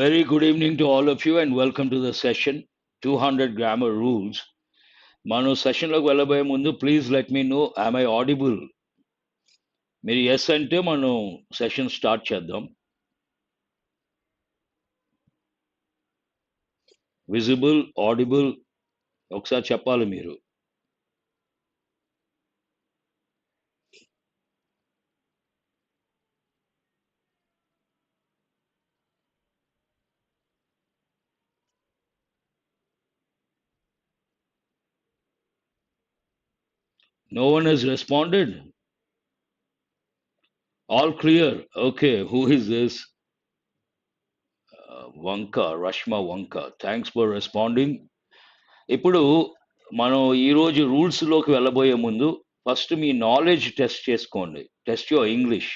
Very good evening to all of you and welcome to the session 200 grammar rules. మనం సెషన్లోకి వెళ్ళబోయే ముందు please let me know I'm I audible మీరు yes అంటే మనం session start చేద్దాం విజిబుల్ ఆడిబుల్ ఒకసారి చెప్పాలి మీరు no one has responded all clear okay is this? Uh, వంక రష్మ వంక థ్యాంక్స్ ఫర్ రెస్పాండింగ్ ఇప్పుడు మనం ఈరోజు రూల్స్లోకి వెళ్ళబోయే ముందు ఫస్ట్ మీ నాలెడ్జ్ టెస్ట్ చేసుకోండి. టెస్ట్ యువర్ ఇంగ్లీష్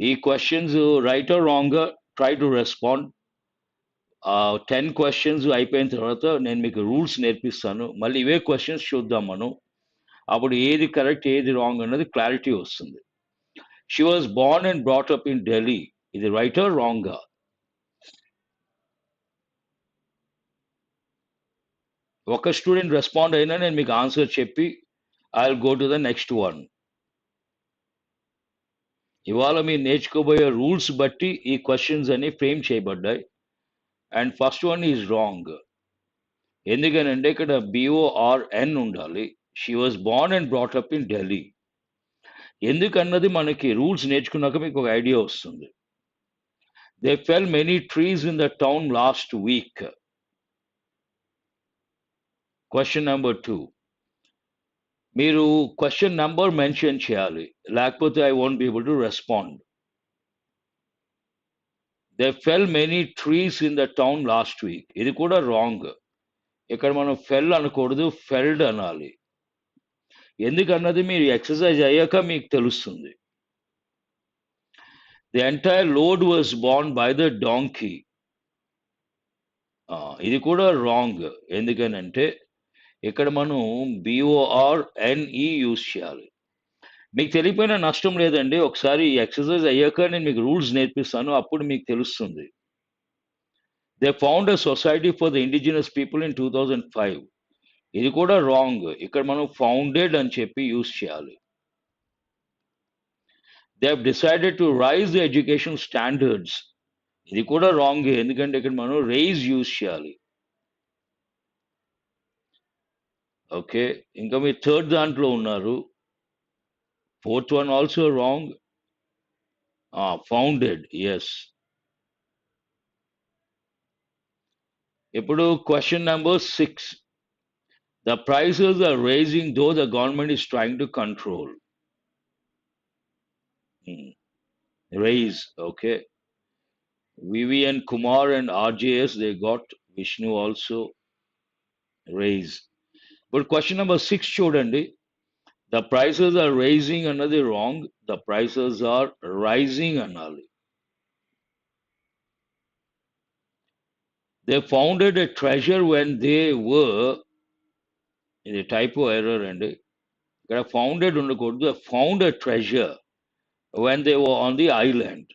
ఈ questions right or wrong try to respond ten questions అయిపోయిన తర్వాత నేను మీకు రూల్స్ నేర్పిస్తాను. మళ్ళీ ఇవే క్వశ్చన్స్ చూద్దాం మనం. అప్పుడు ఏది కరెక్ట్ ఏది రాంగ్ అన్నది క్లారిటీ వస్తుంది. She was born and brought up in Delhi ఇది రైటర్ రాంగ్ రాంగా ఒక స్టూడెంట్ రెస్పాండ్ అయినా నేను మీకు ఆన్సర్ చెప్పి I will go to the next one ఇవాళ మీరు నేర్చుకోబోయే రూల్స్ బట్టి ఈ క్వశ్చన్స్ అన్ని ఫ్రేమ్ చేయబడ్డాయి. And first one is wrong ఎందుకనంటే ఇక్కడ బిఓఆర్ఎన్ ఉండాలి. She was born and brought up in Delhi ఎందుకన్నది మనకి రూల్స్ నేర్చుకున్నాక మీకు ఒక ఐడియా వస్తుంది. They fell many trees in the town last week question number two మీరు క్వశ్చన్ నెంబర్ మెన్షన్ చేయాలి. లేకపోతే I won't be able to respond they fell many trees in the town last week ఇది కూడా wrong ఇక్కడ మనం ఫెల్ అనకూడదు ఫెల్డ్ అనాలి. ఎందుకన్నది మీరు ఎక్సర్సైజ్ అయ్యాక మీకు తెలుస్తుంది. The entire load was borne by the donkey ఇది కూడా రాంగ్ ఎందుకనంటే ఇక్కడ మనం బిఓఆర్ ఎన్ఈ యూజ్ చేయాలి. మీకు తెలియపోయినా నష్టం లేదండి. ఒకసారి ఎక్సర్సైజ్ అయ్యాక నేను మీకు రూల్స్ నేర్పిస్తాను. అప్పుడు మీకు తెలుస్తుంది. They found a society for the indigenous people in two thousand five ఇది కూడా రాంగ్ ఇక్కడ మనం ఫౌండెడ్ అని చెప్పి యూస్ చేయాలి. They have decided to raise education standards ఇది కూడా రాంగ్ ఎందుకంటే ఇక్కడ మనం రైజ్ యూజ్ చేయాలి. ఓకే ఇంకా మీరు థర్డ్ దాంట్లో ఉన్నారు. Fourth one also wrong founded yes ఇప్పుడు question number six The prices are raising, though the government is trying to control. Hmm. Raise, okay. Vivian Kumar and RJS, they got Vishnu also. Raise. But question number six, Chodandi. The prices are raising another wrong. The prices are rising another. They founded a treasure when they were ఇది type error అండి ఇక్కడ founded ఉండకూడదు found a treasure when they were on the island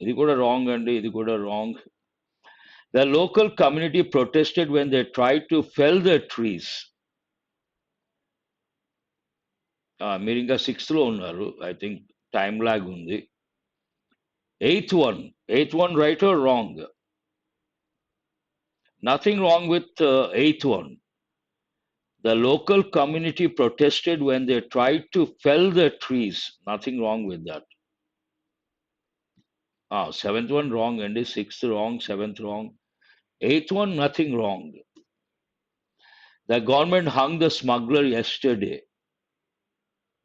ఇది కూడా wrong అండి ఇది కూడా wrong The local community protested when they tried to fell the trees. మీరు ఇంకా సిక్స్త్లో ఉన్నారు ఐ థింక్ టైం లాగ్ ఉంది eighth one eighth one right or wrong nothing wrong with eighth one The local community protested when they try to fell the trees nothing wrong with that seventh one wrong అండి sixth wrong seventh wrong Eighth one, nothing wrong. The government hung the smuggler yesterday.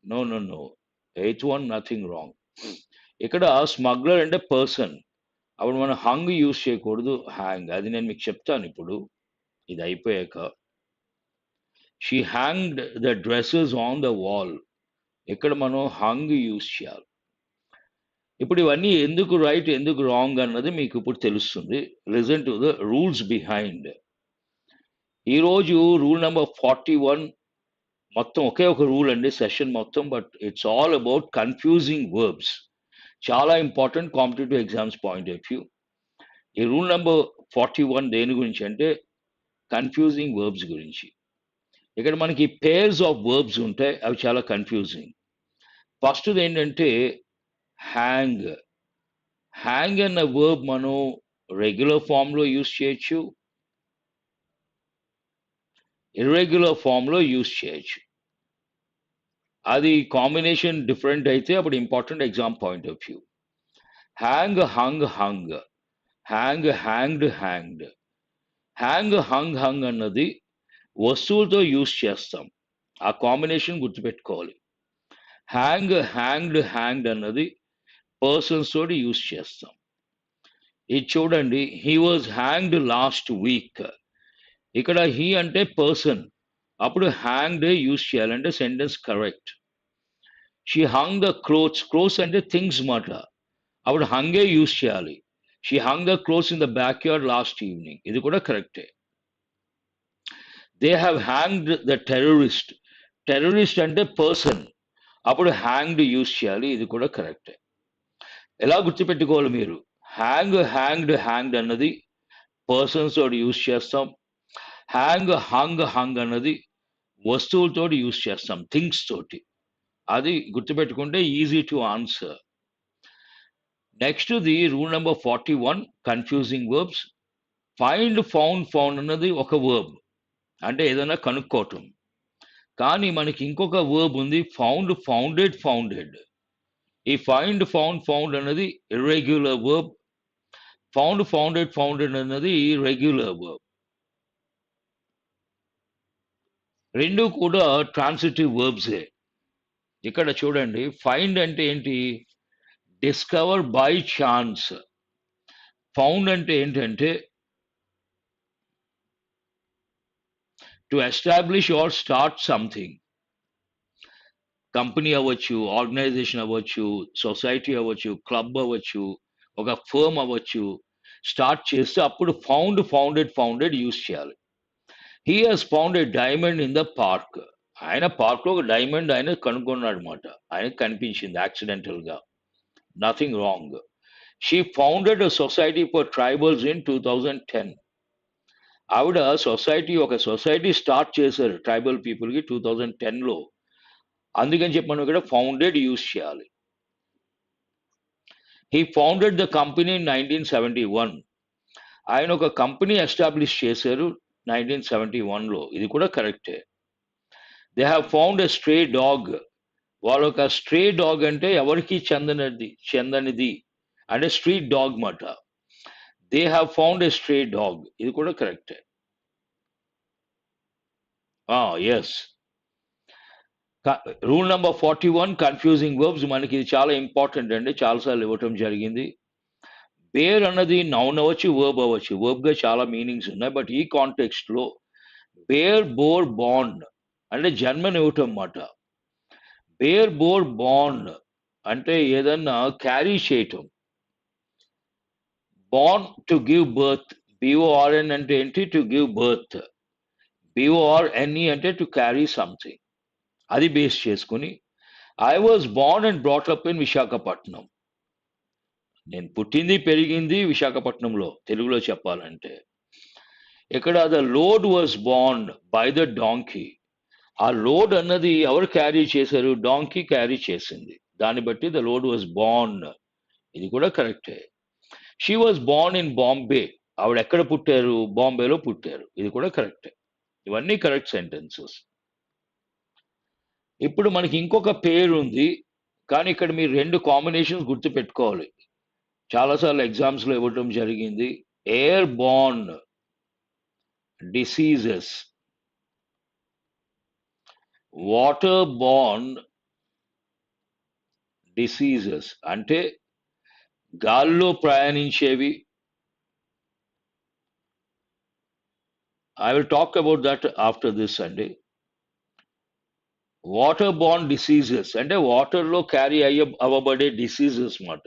No, no, no. Eighth one, nothing wrong. ఇక్కడ smuggler అంటే person అప్పుడు మనం hung use చేయకూడదు hang అది నేను మీకు చెప్తాను ఇప్పుడు ఇది అయిపోయాక she hanged the dresses on the wall ఇక్కడ మనం హంగ్ యూజ్ చేయాలి. ఇప్పుడు ఇవన్నీ ఎందుకు రైట్ ఎందుకు రాంగ్ అన్నది మీకు ఇప్పుడు తెలుస్తుంది. Listen to the rules behind ఈరోజు రూల్ నెంబర్ ఫార్టీ వన్ మొత్తం ఒకే ఒక రూల్ అండి సెషన్ మొత్తం but it's all about confusing verbs చాలా important competitive exams point of view ఈ రూల్ నెంబర్ ఫార్టీ వన్ దేని గురించి అంటే కన్ఫ్యూజింగ్ వర్బ్స్ గురించి. ఇక్కడ మనకి పేర్స్ ఆఫ్ వర్బ్స్ ఉంటాయి అవి చాలా కన్ఫ్యూజింగ్ ఫస్ట్ది ఏంటంటే హ్యాంగ్ హ్యాంగ్ అన్న వర్బ్ మనం రెగ్యులర్ ఫామ్లో యూస్ చేయొచ్చు. ఇర్రెగ్యులర్ ఫామ్లో యూస్ చేయొచ్చు. అది కాంబినేషన్ డిఫరెంట్ అయితే అప్పుడు important exam point of view hang hung hung hang hanged hanged hang hung hung అన్నది వస్తువులతో యూస్ చేస్తాం. ఆ కాంబినేషన్ గుర్తుపెట్టుకోవాలి. హ్యాంగ్ హ్యాంగ్డ్ హ్యాంగ్డ్ అన్నది పర్సన్స్ తోటి యూస్ చేస్తాం. ఇది చూడండి he was hanged last week. ఇక్కడ హీ అంటే పర్సన్. అప్పుడు హ్యాంగ్డ్ యూస్ చేయాలంటే sentence correct. She hung the clothes. Clothes అంటే థింగ్స్ మాట. అప్పుడు హంగే యూస్ చేయాలి. She hung the clothes in the backyard last evening. ఇది కూడా కరెక్టే. They have hanged the terrorist terrorist అంటే పర్సన్ అప్పుడు హ్యాంగ్డ్ యూస్ చేయాలి. ఇది కూడా కరెక్టే ఎలా గుర్తుపెట్టుకోవాలి మీరు? హ్యాంగ్ హ్యాంగ్డ్ హ్యాంగ్డ్ అన్నది పర్సన్స్ తోటి యూస్ చేస్తాం. హ్యాంగ్ హాంగ్ హాంగ్ అన్నది వస్తువులతో యూస్ చేస్తాం. థింగ్స్ తోటి. అది గుర్తుపెట్టుకుంటే easy to answer next the rule number forty one confusing verbs find found found అన్నది ఒక వర్బ్ అంటే ఏదైనా కనుక్కోవటం. కానీ మనకి ఇంకొక వర్బ్ ఉంది ఫౌండ్ ఫౌండెడ్ ఫౌండెడ్ ఈ ఫైండ్ ఫౌండ్ ఫౌండ్ అన్నది irregular verb found founded founded అన్నది రెగ్యులర్ వర్బ్ రెండు కూడా ట్రాన్సిటివ్ వర్బ్సే ఇక్కడ చూడండి ఫైండ్ అంటే ఏంటి? డిస్కవర్ బై ఛాన్స్ ఫౌండ్ అంటే ఏంటంటే to establish or start something company అవ్వచ్చు ఆర్గనైజేషన్ అవ్వచ్చు సొసైటీ అవ్వచ్చు క్లబ్ అవ్వచ్చు ఒక ఫర్మ్ అవ్వచ్చు స్టార్ట్ చేస్తే అప్పుడు ఫౌండ్ ఫౌండెడ్ ఫౌండెడ్ యూస్ చేయాలి. He has found a diamond in the park ఆయన పార్క్లో ఒక డైమండ్ ఆయన కనుగొన్నాడు అనమాట ఆయనకు కనిపించింది యాక్సిడెంటల్గా nothing wrong she founded society for tribals in two thousand ten ఆవిడ సొసైటీ ఒక సొసైటీ స్టార్ట్ చేశారు ట్రైబల్ పీపుల్కి టూ థౌజండ్ టెన్లో. అందుకని చెప్పి మనం ఇక్కడ ఫౌండెడ్ యూస్ చేయాలి. He founded the company nineteen seventy one ఆయన ఒక కంపెనీ ఎస్టాబ్లిష్ చేశారు నైన్టీన్ సెవెంటీ వన్లో ఇది కూడా కరెక్టే. They have found a stray dog వాళ్ళ ఒక స్ట్రే డాగ్ అంటే ఎవరికి చెందనిది చెందనిది? అంటే స్ట్రీట్ డాగ్ మాట. They have found a stray dog ఇది కూడా కరెక్టే yes rule number forty one confusing verbs మనకి ఇది చాలా ఇంపార్టెంట్ అండి. చాలాసార్లు ఇవ్వటం జరిగింది. బేర్ అన్నది నౌన్ అవ్వచ్చు వర్బ్ అవ్వచ్చు. వర్బ్గా చాలా మీనింగ్స్ ఉన్నాయి. బట్ ఈ కాంటెక్స్ట్లో బేర్ బోర్ బాండ్ అంటే జన్మని ఇవ్వటం అన్నమాట. బేర్ బోర్ బాండ్ అంటే ఏదన్నా క్యారీ చేయటం. Bond to give birth B O R N అంటే ఏంటి? To give birth B O R N E అంటే టు క్యారీ సంథింగ్ అది బేస్ చేసుకుని. I was born and brought up in Visakhapatnam నేను పుట్టింది పెరిగింది విశాఖపట్నంలో తెలుగులో చెప్పాలంటే. ఇక్కడ ద లోడ్ వాజ్ బాండ్ బై ద డాంకీ ఆ లోడ్ అన్నది ఎవరు క్యారీ చేశారు? డాంకీ క్యారీ చేసింది. దాన్ని బట్టి ద లోడ్ వాజ్ బాండ్ ఇది కూడా కరెక్టే she was born in Bombay ఆవిడ ఎక్కడ పుట్టారు? బాంబేలో పుట్టారు. ఇది కూడా కరెక్టే ఇవన్నీ కరెక్ట్ సెంటెన్సెస్ ఇప్పుడు మనకి ఇంకొక పేరు ఉంది కానీ ఇక్కడ మీరు రెండు కాంబినేషన్స్ గుర్తుపెట్టుకోవాలి. చాలాసార్లు ఎగ్జామ్స్లో ఇవ్వటం జరిగింది. Airborne diseases waterborne diseases అంటే గాల్లో ప్రయాణించేవి. I will talk about that after this అండి వాటర్ బాండ్ డిసీజెస్ అంటే వాటర్లో క్యారీ అయ్య అవ్వబడే డిసీజెస్ మాట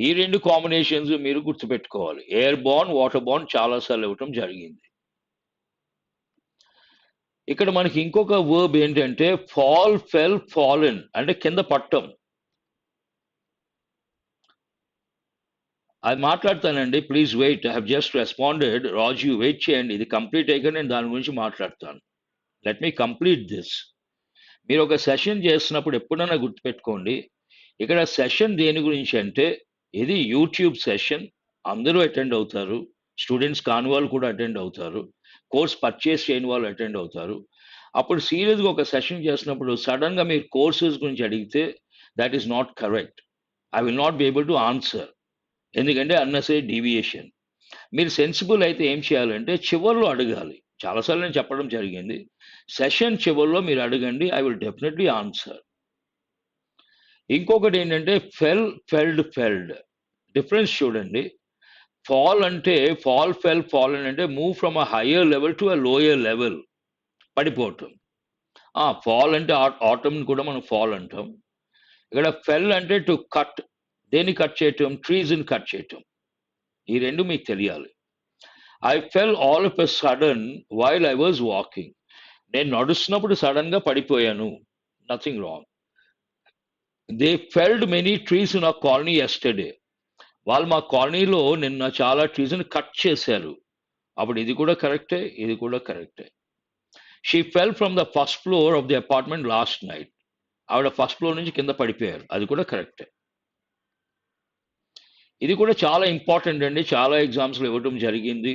ఈ రెండు కాంబినేషన్స్ మీరు గుర్తుపెట్టుకోవాలి. ఎయిర్ బార్న్ వాటర్ బార్న్ చాలాసార్లు ఇవ్వటం జరిగింది. ఇక్కడ మనకి ఇంకొక వర్బ్ ఏంటంటే ఫాల్ ఫెల్ ఫాలెన్ అంటే కింద పట్టం. అది మాట్లాడతానండి. Please wait I have just responded Raju wait చేయండి. ఇది కంప్లీట్ అయ్యాక నేను దాని గురించి మాట్లాడతాను. లెట్ మీ కంప్లీట్ దిస్ మీరు ఒక సెషన్ చేస్తున్నప్పుడు ఎప్పుడైనా గుర్తుపెట్టుకోండి. ఇక్కడ సెషన్ దేని గురించి అంటే ఇది యూట్యూబ్ సెషన్ అందరూ అటెండ్ అవుతారు. స్టూడెంట్స్ కాని వాళ్ళు కూడా అటెండ్ అవుతారు. కోర్స్ పర్చేస్ చేయని వాళ్ళు అటెండ్ అవుతారు. అప్పుడు సీరియస్గా ఒక సెషన్ చేసినప్పుడు సడన్గా మీరు కోర్సెస్ గురించి అడిగితే that is not correct I will not be able to answer ఎందుకంటే అన్నసే డీవియేషన్. మీరు సెన్సిబుల్ అయితే ఏం చేయాలంటే చివరిలో అడగాలి. చాలాసార్లు నేను చెప్పడం జరిగింది. సెషన్ చివరిలో మీరు అడగండి ఐ విల్ డెఫినెట్లీ ఆన్సర్. ఇంకొకటి ఏంటంటే ఫెల్ ఫెల్డ్ ఫెల్డ్. డిఫరెన్స్ చూడండి. ఫాల్ అంటే ఫాల్ ఫెల్ ఫాల్ అంటే move from a higher level to a lower level. పడిపోవటం. ఫాల్ అంటే ఆటమ్ కూడా మనం ఫాల్ అంటాం. ఇక్కడ ఫెల్ అంటే టు కట్ దేన్ని కట్ చేయటం? ట్రీస్ని కట్ చేయటం. ఈ రెండు మీకు తెలియాలి. I fell all of a sudden while I was walking నేను నడుస్తున్నప్పుడు సడన్గా పడిపోయాను. Nothing wrong they felled many trees in a colony yesterday వాళ్ళు మా కాలనీలో నిన్న చాలా ట్రీస్ని కట్ చేశారు. అప్పుడు ఇది కూడా కరెక్టే ఇది కూడా కరెక్టే. She fell from the first floor of the apartment last night ఆవిడ ఫస్ట్ ఫ్లోర్ నుంచి కింద పడిపోయారు. అది కూడా కరెక్టే. ఇది కూడా చాలా ఇంపార్టెంట్ అండి. చాలా ఎగ్జామ్స్లో ఇవ్వటం జరిగింది.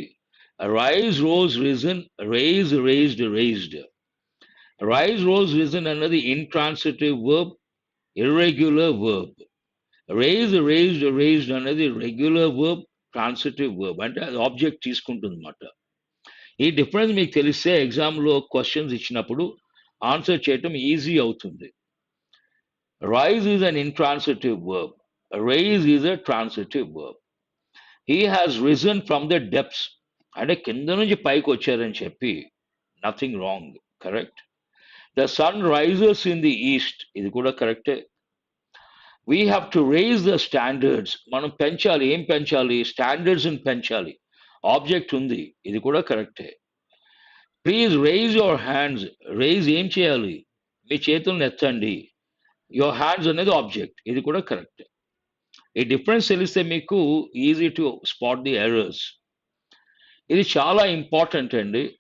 Rise rose risen raise raised raised rise rose risen అన్నది intransitive verb irregular verb raise raised raised అనేది రెగ్యులర్ వర్బ్ ట్రాన్సిటివ్ వర్బ్ అంటే అది ఆబ్జెక్ట్ తీసుకుంటుంది అనమాట ఈ డిఫరెన్స్ మీకు తెలిస్తే ఎగ్జామ్లో క్వశ్చన్స్ ఇచ్చినప్పుడు ఆన్సర్ చేయటం ఈజీ అవుతుంది. Rise is an intransitive verb raise is a transitive verb he has risen from the depths అంటే కింద నుంచి పైకి వచ్చారని చెప్పి nothing wrong correct the sun rises in the east ఇది కూడా కరెక్టే we have to raise the standards మనం పెంచాలి. ఏం పెంచాలి? స్టాండర్డ్స్ని పెంచాలి. ఆబ్జెక్ట్ ఉంది. ఇది కూడా కరెక్టే please raise your hands raise ఏం చేయాలి? మీ చేతులను ఎత్తండి. యువర్ హ్యాండ్స్ అనేది ఆబ్జెక్ట్ ఇది కూడా కరెక్టే ఈ డిఫరెన్స్ తెలిస్తే మీకు easy to spot the errors. ఇది చాలా ఇంపార్టెంట్ అండి.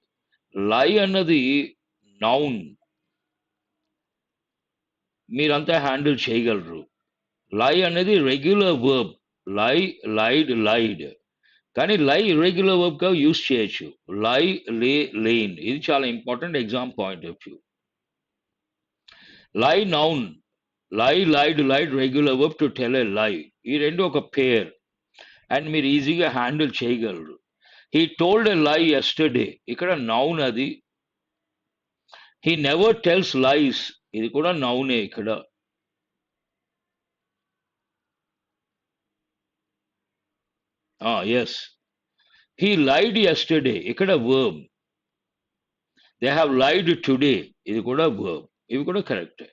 లై అన్నది నౌన్. మీరంతా హ్యాండిల్ చేయగలరు. లై అనేది రెగ్యులర్ వర్బ్. లై లైడ్ లైడ్. కానీ లై ఇర్రెగ్యులర్ వర్బ్గా యూస్ చేయొచ్చు. లై లే లేన్. ఇది చాలా important exam point of view. Lie noun. Lie lied lied regular verb to tell a lie. ఈ రెండు ఒక పేర్. అండ్ మీరు ఈజీగా హ్యాండిల్ చేయగలరు. హీ టోల్డ్ ఎ లై ఎస్టర్డే ఇక్కడ నౌన్ అది. హీ నెవర్ టెల్స్ లైస్ ఇది కూడా నౌనే ఇక్కడ. ఎస్ హీ లైడ్ ఎస్టర్డే ఇక్కడ verb they have lied today ఇది కూడా వర్బ్ ఇవి కూడా కరెక్టే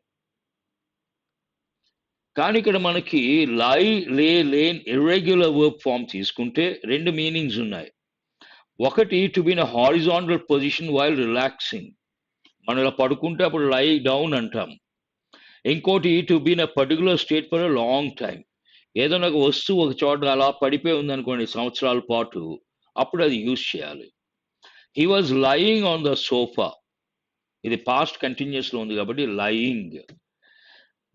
కానీ ఇక్కడ మనకి లై లే లేన్ ఇర్రెగ్యులర్ వర్బ్ ఫామ్ తీసుకుంటే రెండు మీనింగ్స్ ఉన్నాయి. ఒకటి to be in a horizontal position while relaxing మనం ఇలా పడుకుంటే అప్పుడు లై డౌన్ అంటాం. ఇంకోటి to be in a particular state for a long time ఏదైనా ఒక వస్తువు ఒక చోట అలా పడిపోయి ఉందనుకోండి సంవత్సరాల పాటు అప్పుడు అది యూజ్ చేయాలి. He was lying on the sofa ఇది పాస్ట్ కంటిన్యూస్లో ఉంది కాబట్టి lying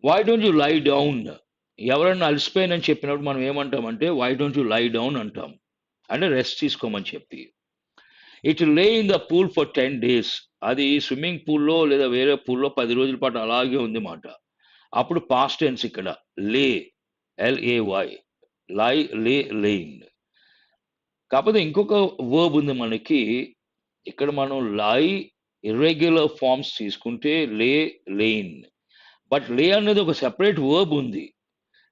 why don't you lie down ఎవరన్నా అలసిపోయినని చెప్పినప్పుడు మనం ఏమంటామంటే why don't you lie down అంటాం. అంటే రెస్ట్ తీసుకోమని చెప్పి. It lay in the pool for ten days అది స్విమ్మింగ్ పూల్లో లేదా వేరే పూల్లో పది రోజుల పాటు అలాగే ఉంది మాట అప్పుడు పాస్ట్ టెన్స్ ఇక్కడ. లే ఎల్ఏవై లై లే లేయింగ్ కాకపోతే ఇంకొక వర్బ్ ఉంది మనకి. ఇక్కడ మనం లై ఇర్రెగ్యులర్ ఫార్మ్స్ తీసుకుంటే లే లేన్ బట్ లే అనేది ఒక సెపరేట్ వర్బ్ ఉంది.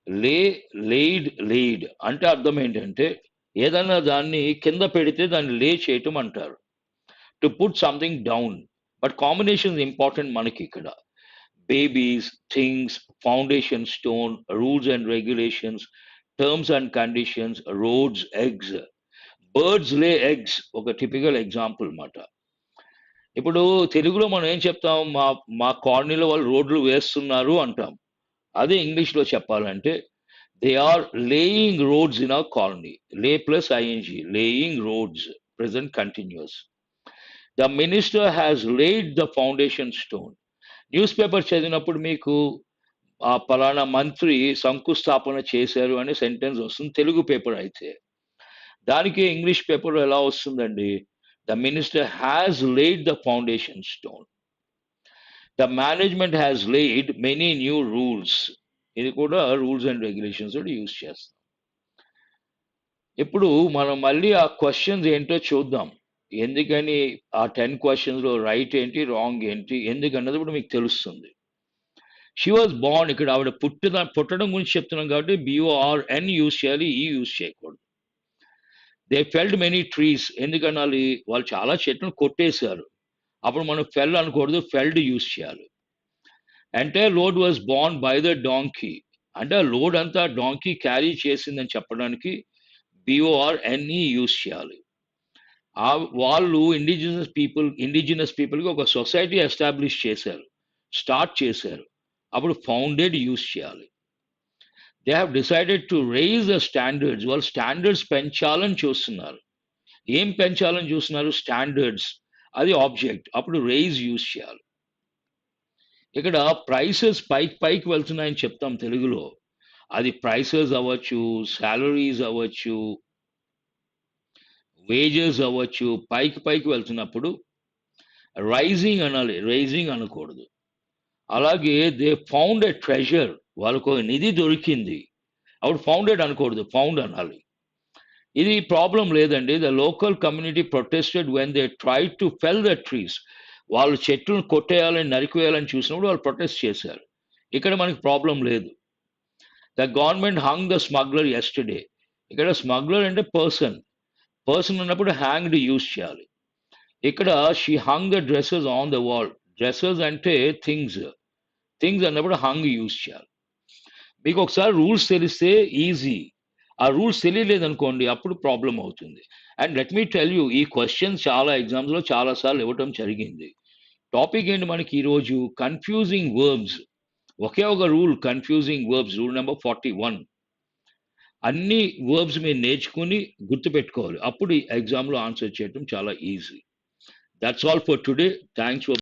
లే లేడ్ లేడ్ అంటే అర్థం ఏంటంటే ఏదైనా దాన్ని కింద పెడితే దాన్ని లే చేయటం అంటారు. To put something down. But combination important మనకి ఇక్కడ. Babies things foundation stone rules and regulations terms and conditions roads eggs. Birds lay eggs. ఒక టిపికల్ ఎగ్జాంపుల్ మాట. ఇప్పుడు తెలుగులో మనం ఏం చెప్తాం? మా మా కాలనీలో వాళ్ళు రోడ్లు వేస్తున్నారు అంటాం. అదే ఇంగ్లీష్లో చెప్పాలంటే they are laying roads in our colony lay plus ING laying roads present continuous the minister has laid the foundation stone newspaper చదివినప్పుడు మీకు ఆ పలానా మంత్రి శంకుస్థాపన చేశారు అనే సెంటెన్స్ వస్తుంది. తెలుగు పేపర్ అయితే. దానికి ఇంగ్లీష్ పేపర్ ఎలా వస్తుందండి? The minister has laid the foundation stone the management has laid many new rules ఇది కూడా రూల్స్ అండ్ రెగ్యులేషన్స్ యూజ్ చేస్తాం. ఇప్పుడు మనం మళ్ళీ ఆ క్వశ్చన్స్ ఏంటో చూద్దాం. ఎందుకని ఆ టెన్ క్వశ్చన్స్లో రైట్ ఏంటి రాంగ్ ఏంటి ఎందుకన్నది కూడా మీకు తెలుస్తుంది. షీ వాజ్ బాండ్ ఇక్కడ ఆవిడ పుట్టిన పుట్టడం గురించి చెప్తున్నాం కాబట్టి B O R N use చేయాలి e ఈ యూజ్ చేయకూడదు. దే ఫెల్డ్ మెనీ ట్రీస్ ఎందుకనాలి? వాళ్ళు చాలా చెట్లను కొట్టేశారు. అప్పుడు మనం ఫెల్ అనకూడదు ఫెల్డ్ యూస్ చేయాలి. అంటే load was borne by the donkey అంటే లోడ్ అంతా డాంకీ క్యారీ చేసిందని చెప్పడానికి బిఓఆర్ ఎన్ఈ యూస్ చేయాలి. ఆ వాళ్ళు ఇండిజినస్ పీపుల్ ఇండిజినస్ పీపుల్కి ఒక సొసైటీ ఎస్టాబ్లిష్ చేశారు. స్టార్ట్ చేశారు. అప్పుడు ఫౌండెడ్ యూజ్ చేయాలి. They have decided to raise the standards వాళ్ళు స్టాండర్డ్స్ పెంచాలని చూస్తున్నారు ఏం పెంచాలని చూస్తున్నారు స్టాండర్డ్స్ అది ఆబ్జెక్ట్ అప్పుడు రైజ్ యూజ్ చేయాలి ఇక్కడ ప్రైసెస్ పైకి పైకి వెళ్తున్నాయని చెప్తాం తెలుగులో అది ప్రైసెస్ అవ్వచ్చు శాలరీస్ అవ్వచ్చు వేజెస్ అవ్వచ్చు పైకి పైకి వెళ్తున్నప్పుడు రైజింగ్ అనాలి రైజింగ్ అనకూడదు అలాగే దే ఫౌండ్ ఎ ట్రెజర్ వాళ్ళకు ఒక నిధి దొరికింది. అప్పుడు ఫౌండెడ్ అనకూడదు ఫౌండ్ అనాలి. ఇది ప్రాబ్లం లేదండి. The local community protested when they try to fell the trees వాళ్ళు చెట్లను కొట్టేయాలని నరికివేయాలని చూసినప్పుడు వాళ్ళు ప్రొటెస్ట్ చేశారు. ఇక్కడ మనకి ప్రాబ్లం లేదు. The government hung the smuggler yesterday ఇక్కడ స్మగ్లర్ అంటే పర్సన్ పర్సన్ ఉన్నప్పుడు హ్యాంగ్డ్ యూజ్ చేయాలి. ఇక్కడ she hung the dresses on the wall dresses అంటే థింగ్స్ థింగ్స్ అన్నప్పుడు హంగ్ యూజ్ చేయాలి. మీకు ఒకసారి రూల్స్ తెలిస్తే ఈజీ. ఆ రూల్స్ తెలియలేదు అనుకోండి అప్పుడు ప్రాబ్లం అవుతుంది. And let me tell you ఈ క్వశ్చన్స్ చాలా ఎగ్జామ్స్లో చాలాసార్లు ఇవ్వటం జరిగింది. టాపిక్ ఏంటి మనకి ఈరోజు? Confusing verbs. ఒకే ఒక rule confusing verbs rule number forty one. అన్ని వర్బ్స్ మీరు నేర్చుకుని గుర్తుపెట్టుకోవాలి. అప్పుడు ఎగ్జామ్లో ఆన్సర్ చేయడం చాలా easy. That's all for today thanks for